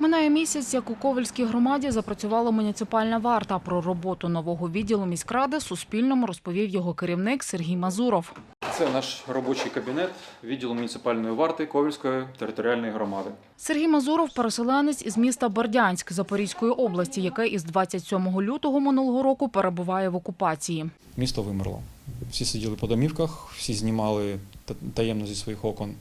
Минає місяць, як у Ковальській громаді запрацювала муніципальна варта. Про роботу нового відділу міськради Суспільному розповів його керівник Сергій Мазуров. Це наш робочий кабінет відділу муніципальної варти Ковільської територіальної громади. Сергій Мазуров – переселенець із міста Бердянськ Запорізької області, яке із 27 лютого минулого року перебуває в окупації. Місто вимерло. Всі сиділи по домівках, всі знімали та- таємно зі своїх окон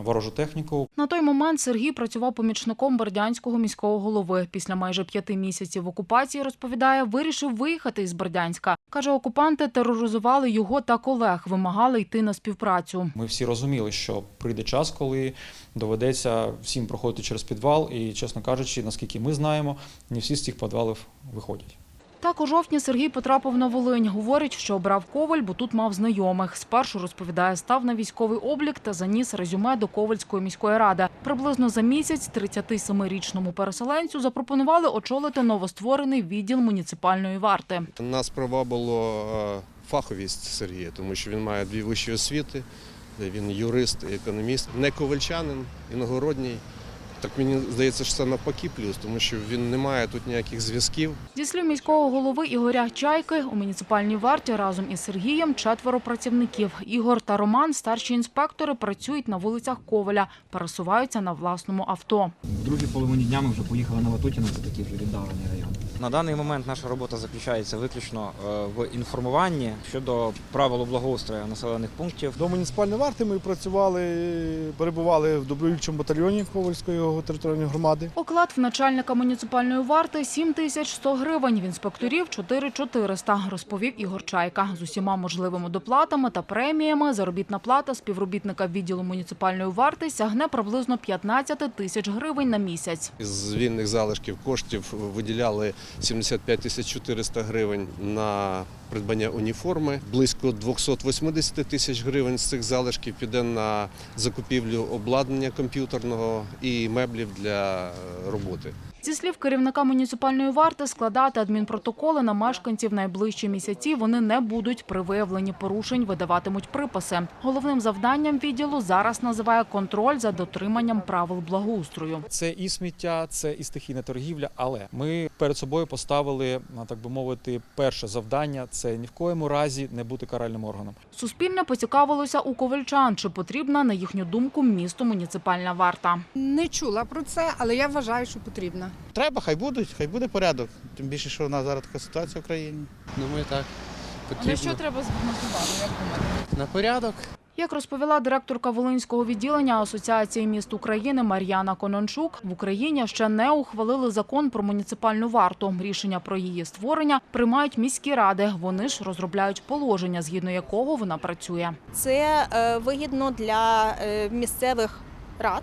ворожу техніку. На той момент Сергій працював помічником Бердянського міського голови. Після майже п'яти місяців окупації, розповідає, вирішив виїхати із Бердянська. Каже, окупанти тероризували його та колег, вимагали йти на співпрацю. Ми всі розуміли, що прийде час, коли доведеться всім проходити через підвал, і, чесно кажучи, наскільки ми знаємо, не всі з цих підвалів виходять. Так у жовтні Сергій потрапив на Волинь. Говорить, що обрав Коваль, бо тут мав знайомих. Спершу, розповідає, став на військовий облік та заніс резюме до Ковальської міської ради. Приблизно за місяць 37-річному переселенцю запропонували очолити новостворений відділ муніципальної варти. Нас привабило е, фаховість Сергія, тому що він має дві вищі освіти. Він юрист і економіст, не ковальчанин, іногородній. Так мені здається, що це навпаки плюс, тому що він не має тут ніяких зв'язків. Зі слів міського голови Ігоря Чайки, у муніципальній варті разом із Сергієм четверо працівників. Ігор та Роман, старші інспектори, працюють на вулицях Коваля, пересуваються на власному авто. В другій половині дня ми вже поїхали на Ватутіна, це такий вже віддалений район. На даний момент наша робота заключається виключно е, в інформуванні щодо правил благоустрою населених пунктів. До муніципальної варти ми працювали, перебували в добровільчому батальйоні Ковальської територіальної громади. Оклад в начальника муніципальної варти – 7 тисяч 100 гривень, в інспекторів – 4 400, розповів Ігор Чайка. З усіма можливими доплатами та преміями заробітна плата співробітника відділу муніципальної варти сягне приблизно 15 тисяч гривень на місяць. З вільних залишків коштів виділяли 75 тисяч 400 гривень на придбання уніформи. Близько 280 тисяч гривень з цих залишків піде на закупівлю обладнання комп'ютерного і меблів для е, роботи. Зі слів керівника муніципальної варти, складати адмінпротоколи на мешканців найближчі місяці вони не будуть. При виявленні порушень видаватимуть приписи. Головним завданням відділу зараз називає контроль за дотриманням правил благоустрою. Це і сміття, це і стихійна торгівля. Але ми перед собою поставили, так би мовити, перше завдання це ні в коєму разі не бути каральним органом. Суспільне поцікавилося у ковальчан, чи потрібна, на їхню думку, місту муніципальна варта. Не чула про це, але я вважаю, що Треба, хай будуть, хай буде порядок. Тим більше, що у нас зараз така ситуація в країні. Думаю, так. Потрібно. треба звернути увагу, як думаєте? На порядок. Як розповіла директорка Волинського відділення Асоціації міст України Мар'яна Конончук, в Україні ще не ухвалили закон про муніципальну варту. Рішення про її створення приймають міські ради. Вони ж розробляють положення, згідно якого вона працює. Це е, вигідно для е, місцевих рад.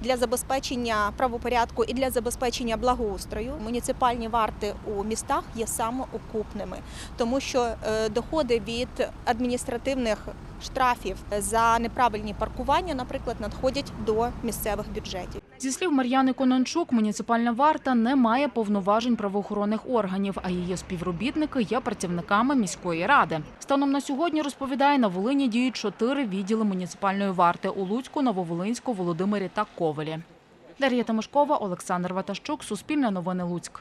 Для забезпечення правопорядку і для забезпечення благоустрою муніципальні варти у містах є самоокупними, тому що е, доходи від адміністративних штрафів за неправильні паркування, наприклад, надходять до місцевих бюджетів. Зі слів Мар'яни Конончук, муніципальна варта не має повноважень правоохоронних органів, а її співробітники є працівниками міської ради. Станом на сьогодні розповідає, на Волині діють чотири відділи муніципальної варти у Луцьку, Нововолинську, Володимирі та Ковелі. Дар'я Тимошкова, Олександр Ватащук, Суспільне новини Луцьк.